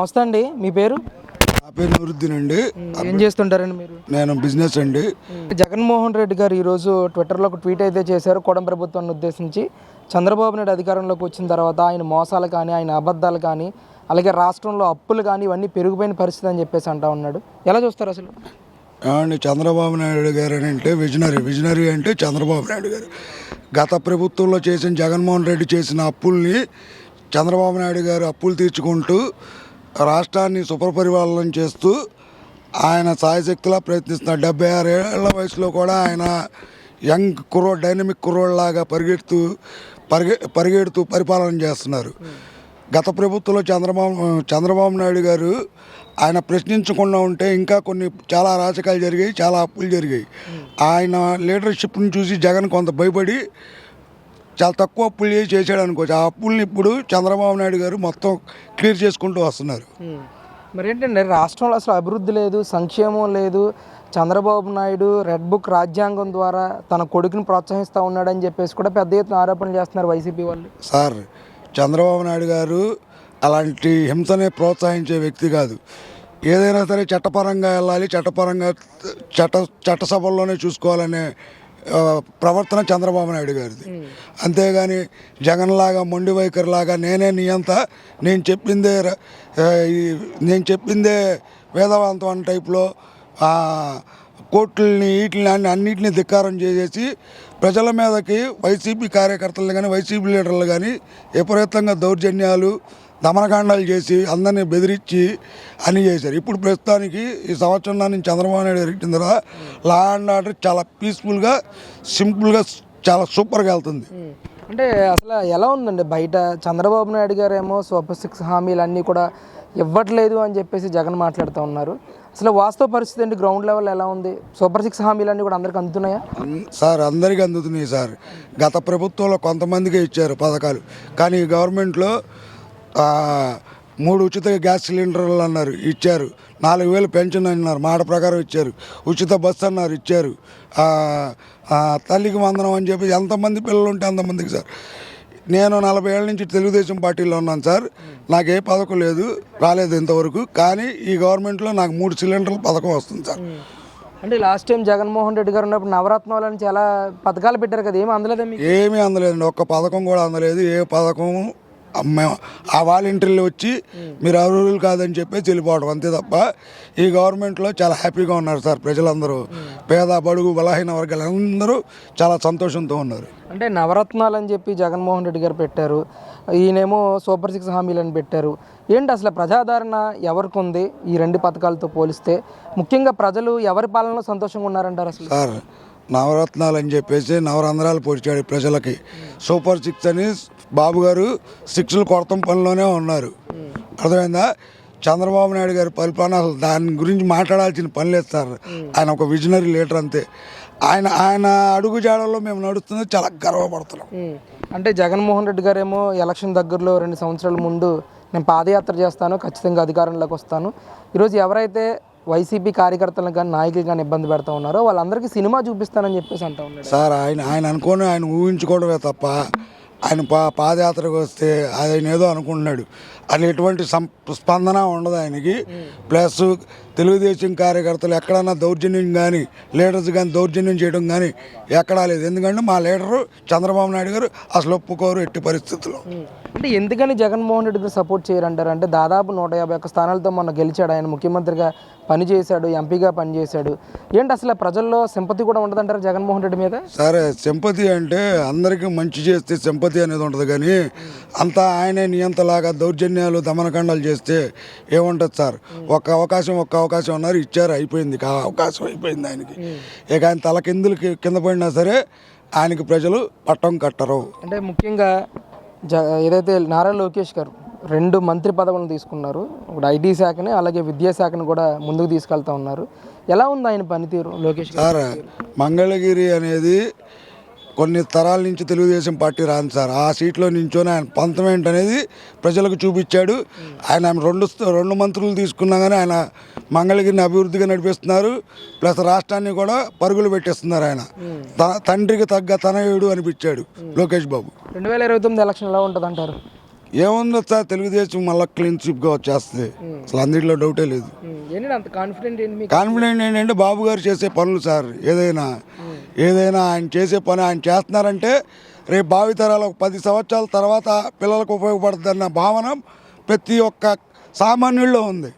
నమస్తే అండి మీ పేరు? నా పేరు నూరుద్దీన్ అండి. ఏం చేస్తుంటారండి మీరు? నేను బిజినెస్ అండి. జగన్మోహన్ రెడ్డి గారు ఈరోజు ట్విట్టర్లో ఒక ట్వీట్ అయితే చేశారు కూడం ప్రభుత్వాన్ని ఉద్దేశించి. చంద్రబాబు నాయుడు అధికారంలోకి వచ్చిన తర్వాత ఆయన మోసాలు కానీ ఆయన అబద్ధాలు కానీ అలాగే రాష్ట్రంలో అప్పులు కానీ ఇవన్నీ పెరిగిపోయిన పరిస్థితి అని చెప్పేసి అంటా ఉన్నాడు. ఎలా చూస్తారు అసలు? ఏమండి చంద్రబాబు నాయుడు గారు అని అంటే విజనరీ విజనరీ అంటే చంద్రబాబు నాయుడు గారు. గత ప్రభుత్వంలో చేసిన జగన్మోహన్ రెడ్డి చేసిన అప్పుల్ని చంద్రబాబు నాయుడు గారు అప్పులు తీర్చుకుంటూ రాష్ట్రాన్ని సుపరిపాలన చేస్తూ ఆయన సాయశక్తిలా ప్రయత్నిస్తున్నారు డెబ్బై ఆరు ఏళ్ళ వయసులో కూడా ఆయన యంగ్ కుర్రో డైనమిక్ కుర్రోడ్లాగా పరిగెడుతూ పరిగె పరిగెడుతూ పరిపాలన చేస్తున్నారు. గత ప్రభుత్వంలో చంద్రబాబు చంద్రబాబు నాయుడు గారు ఆయన ప్రశ్నించకుండా ఉంటే ఇంకా కొన్ని చాలా అరాచకాలు జరిగాయి చాలా అప్పులు జరిగాయి. ఆయన లీడర్షిప్ని చూసి జగన్ కొంత భయపడి చాలా తక్కువ అప్పులు చేసి చేశాడు అనుకోవచ్చు. ఆ అప్పుల్ని ఇప్పుడు చంద్రబాబు నాయుడు గారు మొత్తం క్లియర్ చేసుకుంటూ వస్తున్నారు. మరి ఏంటండి రాష్ట్రంలో అసలు అభివృద్ధి లేదు సంక్షేమం లేదు. చంద్రబాబు నాయుడు రెడ్ బుక్ రాజ్యాంగం ద్వారా తన కొడుకుని ప్రోత్సహిస్తూ ఉన్నాడని చెప్పేసి కూడా పెద్ద ఎత్తున ఆరోపణలు చేస్తున్నారు వైసీపీ వాళ్ళు. సార్ చంద్రబాబు నాయుడు గారు అలాంటి హింసనే ప్రోత్సహించే వ్యక్తి కాదు. ఏదైనా సరే చట్టపరంగా వెళ్ళాలి చట్టపరంగా చట్ట చట్టసభల్లోనే చూసుకోవాలనే ప్రవర్తన చంద్రబాబు నాయుడు గారిది. అంతేగాని జగన్ లాగా మొండి వైఖరి లాగా నేనే నియంత నేను చెప్పిందే నేను చెప్పిందే వేదవాంతం అన్న టైప్లో కోర్టుల్ని వీటిని అన్ని అన్నిటిని ధిక్కారం చేసేసి ప్రజల మీదకి వైసీపీ కార్యకర్తలు కానీ వైసీపీ లీడర్లు కానీ విపరీతంగా దౌర్జన్యాలు దమనకాండాలు చేసి అందరినీ బెదిరించి అన్ని చేశారు. ఇప్పుడు ప్రస్తుతానికి ఈ సంవత్సరం నుంచి చంద్రబాబు నాయుడు ఎరిగిన తర్వాత లా అండ్ ఆర్డర్ చాలా పీస్ఫుల్గా సింపుల్గా చాలా సూపర్గా వెళ్తుంది. అంటే అసలు ఎలా ఉందండి? బయట చంద్రబాబు నాయుడు గారు ఏమో సూపర్ సిక్స్ హామీలు అన్నీ కూడా ఇవ్వట్లేదు అని చెప్పేసి జగన్ మాట్లాడుతూ ఉన్నారు. అసలు వాస్తవ పరిస్థితి ఏంటి? గ్రౌండ్ లెవెల్ ఎలా ఉంది? సూపర్ సిక్స్ హామీలు అన్నీ కూడా అందరికి అందుతున్నాయా? సార్ అందరికీ అందుతున్నాయి సార్. గత ప్రభుత్వంలో కొంతమందికే ఇచ్చారు పథకాలు. కానీ ఈ గవర్నమెంట్లో మూడు ఉచిత గ్యాస్ సిలిండర్లు అన్నారు ఇచ్చారు. నాలుగు వేలు పెన్షన్ అన్నారు మాట ప్రకారం ఇచ్చారు. ఉచిత బస్సు అన్నారు ఇచ్చారు. తల్లికి వందనం అని చెప్పి ఎంతమంది పిల్లలు ఉంటే అంతమందికి సార్. నేను నలభై ఏళ్ళ నుంచి తెలుగుదేశం పార్టీలో ఉన్నాను సార్. నాకు ఏ పథకం లేదు రాలేదు ఇంతవరకు. కానీ ఈ గవర్నమెంట్లో నాకు మూడు సిలిండర్ల పథకం వస్తుంది సార్. అంటే లాస్ట్ టైం జగన్మోహన్ రెడ్డి గారు ఉన్నప్పుడు నవరత్నాలు అని చాలా పథకాలు పెట్టారు కదా ఏమి అందలేదా మీకు? ఏమీ అందలేదండి. ఒక్క పథకం కూడా అందలేదు. ఏ పథకం ఆ వాలంటీర్లు వచ్చి మీరు అర్హులు కాదని చెప్పి వెళ్ళిపోవడం అంతే తప్ప ఈ గవర్నమెంట్లో చాలా హ్యాపీగా ఉన్నారు సార్ ప్రజలందరూ. పేద బడుగు బలహీన వర్గాలు అందరూ చాలా సంతోషంతో ఉన్నారు. అంటే నవరత్నాలు అని చెప్పి జగన్మోహన్ రెడ్డి గారు పెట్టారు. ఈయనేమో సూపర్ సిక్స్ హామీలు అని పెట్టారు. ఏంటి అసలు ప్రజాదరణ ఎవరికి ఉంది ఈ రెండు పథకాలతో పోలిస్తే ముఖ్యంగా ప్రజలు ఎవరి పాలనలో సంతోషంగా ఉన్నారంటారు అసలు? సార్ నవరత్నాలు అని చెప్పేసి నవరంధ్రాలు పొడిచాడు ప్రజలకి. సూపర్ సిక్స్ అని బాబు గారు సిక్స్లు కొడతం పనిలోనే ఉన్నారు. అర్థమైందా? చంద్రబాబు నాయుడు గారి పరిపాలన అసలు దాని గురించి మాట్లాడాల్సిన పని లేదు సార్. ఆయన ఒక విజనరీ లీడర్ అంతే. ఆయన ఆయన అడుగు జాడల్లో మేము నడుస్తుంది చాలా గర్వపడుతున్నాం. అంటే జగన్మోహన్ రెడ్డి గారేమో ఎలక్షన్ దగ్గరలో రెండు సంవత్సరాల ముందు నేను పాదయాత్ర చేస్తాను ఖచ్చితంగా అధికారంలోకి వస్తాను. ఈరోజు ఎవరైతే వైసీపీ కార్యకర్తలను కానీ నాయకులు కానీ ఇబ్బంది పెడతా ఉన్నారో వాళ్ళందరికీ సినిమా చూపిస్తానని చెప్పేసి అంటా ఉన్నాడు. సార్ ఆయన ఆయన అనుకోని ఆయన ఊహించుకోవడమే తప్ప ఆయన పా పాదయాత్రకు వస్తే ఆయన ఏదో అనుకుంటున్నాడు. సం స్పందన ఉండదు ఆయనకి. ప్లస్ తెలుగుదేశం కార్యకర్తలు ఎక్కడన్నా దౌర్జన్యం కానీ లీడర్స్ కానీ దౌర్జన్యం చేయడం కానీ ఎక్కడా లేదు. ఎందుకంటే మా లీడరు చంద్రబాబు నాయుడు గారు అసలు ఒప్పుకోరు ఎట్టి పరిస్థితుల్లో. అంటే ఎందుకని జగన్మోహన్ రెడ్డి గారు సపోర్ట్ చేయరంటారు? అంటే దాదాపు నూట యాభై ఒక్క స్థానాలతో మొన్న గెలిచాడు ఆయన. ముఖ్యమంత్రిగా పనిచేశాడు ఎంపీగా పనిచేశాడు ఏంటి అసలు ప్రజల్లో సింపతి కూడా ఉండదంటారు జగన్మోహన్ రెడ్డి మీద? సరే సింపతి అంటే అందరికీ మంచి చేస్తే సింపతి అనేది ఉంటుంది కానీ అంతా ఆయనే నియంతలాగా దౌర్జన్యాలు దమనకాండాలు చేస్తే ఏముంటుంది సార్? ఒక్క అవకాశం ఒక్క అవకాశం అన్నారు ఇచ్చారు అయిపోయింది. అవకాశం అయిపోయింది ఆయనకి. ఇక ఆయన తల కిందులు కింద పడినా సరే ఆయనకి ప్రజలు పట్టం కట్టరు. అంటే ముఖ్యంగా జ ఏదైతే నారా లోకేష్ గారు రెండు మంత్రి పదవులను తీసుకున్నారు ఇప్పుడు ఐటీ శాఖని అలాగే విద్యాశాఖని కూడా ముందుకు తీసుకెళ్తా ఉన్నారు. ఎలా ఉంది ఆయన పనితీరు లోకేష్ గారు సార్ మంగళగిరి అనేది కొన్ని తరాల నుంచి తెలుగుదేశం పార్టీ రాను సార్. ఆ సీట్లో నించొని ఆయన పంతం ఏంటనేది ప్రజలకు చూపించాడు. ఆయన రెండు రెండు మంత్రులు తీసుకున్నా కానీ ఆయన మంగళగిరిని అభివృద్ధిగా నడిపిస్తున్నారు. ప్లస్ రాష్ట్రాన్ని కూడా పరుగులు పెట్టేస్తున్నారు ఆయన. తండ్రికి తగ్గ తనయుడు అనిపించాడు లోకేష్ బాబు. రెండు వేల ఇరవై తొమ్మిది ఎలక్షన్ ఎలా ఉంటుంది అంటారు ఏముందో సార్ తెలుగుదేశం మళ్ళీ క్లీన్ స్వీప్గా వచ్చేస్తుంది. అసలు అందులో డౌటే లేదు. కాన్ఫిడెంట్ ఏంటంటే బాబు గారు చేసే పనులు సార్ ఏదైనా. ఏదైనా ఆయన చేసే పని ఆయన చేస్తున్నారంటే రేపు భావితరాలకు పది సంవత్సరాల తర్వాత పిల్లలకు ఉపయోగపడుతుందన్న భావన ప్రతి ఒక్క సామాన్యుల్లో ఉంది.